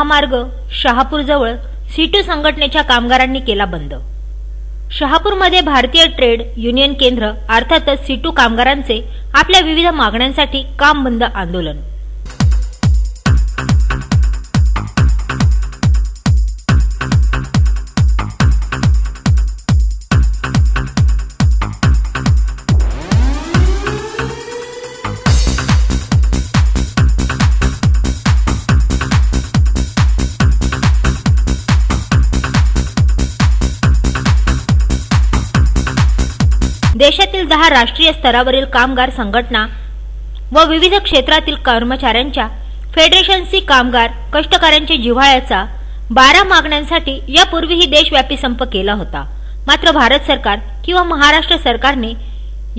महामार्ग शहापूरजवळ सीटू संघटनेच्या कामगारांनी केला बंद. शहापूरमध्ये भारतीय ट्रेड युनियन केंद्र अर्थातच सीटू कामगारांचे आपल्या विविध मागण्यांसाठी काम बंद आंदोलन. देशातील दहा राष्ट्रीय स्तरावरील कामगार संघटना व विविध क्षेत्रातील कर्मचाऱ्यांच्या फेडरेशनशी कामगार कष्टकऱ्यांच्या जिव्हाळ्याचा बारा मागण्यांसाठी यापूर्वीही देशव्यापी संप केला होता. मात्र भारत सरकार किंवा महाराष्ट्र सरकारने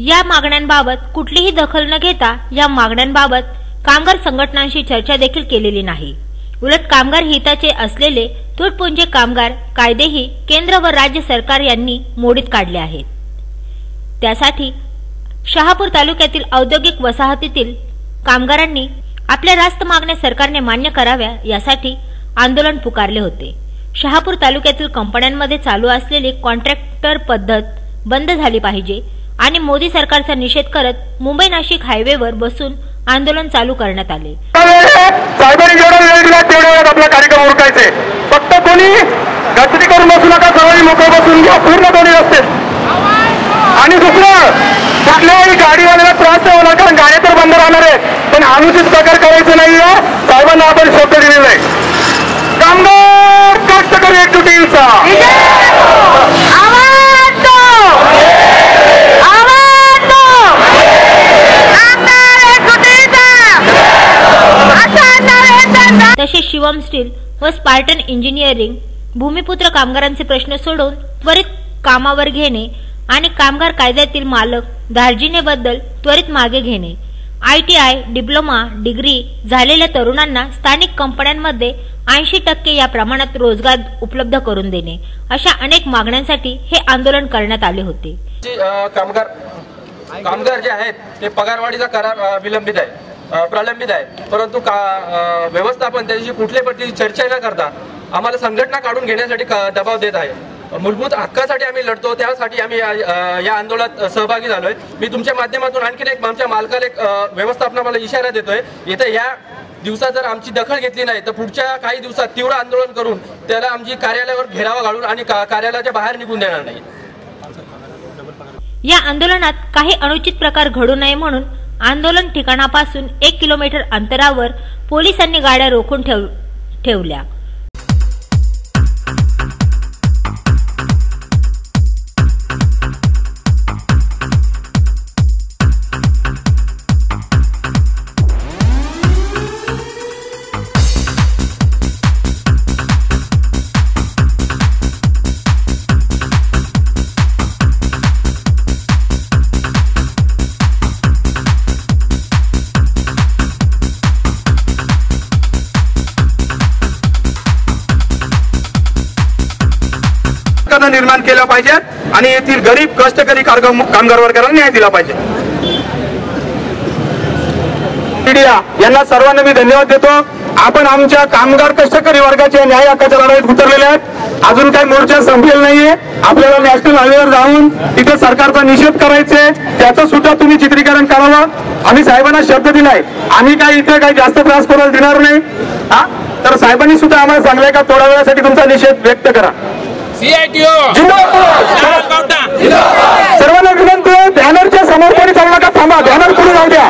या मागण्यांबाबत कुठलीही दखल न घेता या मागण्यांबाबत कामगार संघटनांशी चर्चा देखील केलेली नाही. उलट कामगार हिताचे असलेले तुटपुंजे कामगार कायदेही केंद्र व राज्य सरकार यांनी मोडीत काढले आहेत. त्यासाठी शहापूर तालुक्यातील औद्योगिक वसाहतीतील कामगारांनी आपल्या रास्त मागण्या सरकारने मान्य कराव्या यासाठी आंदोलन पुकारले होते. शहापूर तालुक्यातील कंपन्यांमध्ये चालू असलेली कॉन्ट्रॅक्टर पद्धत बंद झाली पाहिजे आणि मोदी सरकारचा निषेध करत मुंबई नाशिक हायवेवर बसून आंदोलन चालू करण्यात आले. साहेबांनी जेवढा वेळ दिला तेवढ्या वेळात आपला कार्यक्रम उरकायचे. फक्त कोणी गचरी करून बसू नका सगळी मोकळ बसून घ्या पूर्ण दोन्ही असते आणि दुसरं कुठल्याही गाडीवाल्याला त्रास द्यावा लागेल कारण गाड्या तर बंद राहणार आहे पण अनुचित प्रकार करायचा नाही आहे. साहेबांना आपण शब्द दिलेला आहे. कामगार कष्टकरी एकजुटीचा तसेच शिवम स्टील व स्पार्टन इंजिनिअरिंग भूमिपुत्र कामगारांचे प्रश्न सोडवून त्वरित कामावर घेणे आणि कामगार कायद्यातील मालक दार्जिनेबद्दल त्वरित मागे घेणे. I T I diploma degree झालेल्या तरुणांना स्थानिक कंपन्यांमध्ये ऐंशी टक्के या प्रमाणात रोजगार उपलब्ध करून देणे. अशा अनेक मागण्यांसाठी हे आंदोलन करण्यात आले होते. कामगार कामगार जे आहेत ते पगारवाढीचा करार विलंबित आहे प्रलंबित आहे. परंतु का व्यवस्थापन त्याची कुठल्याही पद्धतीची चर्चा न करता आम्हाला संघटना काढून घेण्यासाठी दबाव देत आहे. मूलभूत हक्कासाठी आम्ही लढतो त्यासाठी आम्ही या आंदोलनात सहभागी झालोय. मी तुमच्या माध्यमातून आणखीन एक आमच्या मालकाला एक व्यवस्थापनाला इशारा देतोय. इथं या दिवसात जर आमची दखल घेतली नाही तर पुढच्या काही दिवसात तीव्र आंदोलन करून त्याला आमची कार्यालयावर घेरावा घालून आणि कार्यालयाच्या बाहेर निघून देणार नाही. या आंदोलनात काही अनुचित प्रकार घडू नये म्हणून आंदोलन ठिकाणापासून एक किलोमीटर अंतरावर पोलिसांनी गाड्या रोखून ठेव ठेवल्या. निर्माण केल्या पाहिजेत आणि येथील गरीब कष्टकरी कामगार वर्गाला न्याय दिला पाहिजे. मीडिया यांना सर्वांना मी धन्यवाद देतो. आपण आमच्या कामगार कष्टकरी वर्गाच्या न्याय हक्काच्या लढाईत उतरलेले आहेत. अजून काही मोर्चा संपलेला नाहीये. आपल्याला नॅशनल हायवेवर जाऊन तिथे सरकारचा निषेध करायचे त्याचं सुद्धा तुम्ही चित्रीकरण करावं. आम्ही साहेबांना शब्द दिलाय. आम्ही काय इथे काही जास्त त्रास करायला देणार नाही. हा? तर साहेबांनी सुद्धा आम्हाला सांगलंय का थोड्या वेळासाठी तुमचा निषेध व्यक्त करा. जिंदाबाद! सर्वांना विनंती आहे बॅनरच्या समोर कोणी चालू नका थांबा बॅनर पुढे जाऊ द्या.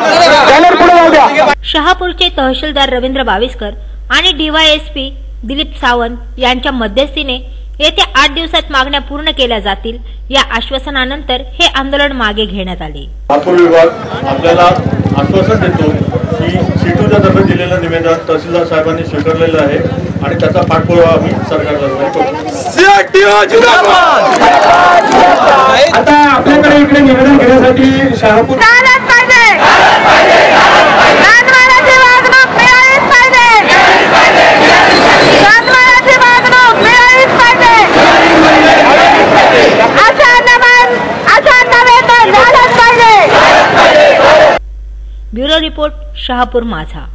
बॅनर पुढे जाऊ द्या. शहापूरचे तहसीलदार रवींद्र बाविस्कर आणि डीवायएसपी दिलीप सावंत यांच्या मध्यस्थीने येत्या आठ दिवसात मागण्या पूर्ण केल्या जातील. या आश्वासनानंतर हे आंदोलन मागे घेण्यात आले. नागपूर विभाग आपल्याला आश्वासन देतो की सीटूच्या तर्फे दिलेलं निवेदन तहसीलदार साहेबांनी स्वीकारलेलं आहे आणि त्याचा पाठपुरावा आम्ही सरकारला करू आता आपल्याकडे इकडे निवेदन घेण्यासाठी शहापूर ब्युरो रिपोर्ट शहापूर माझा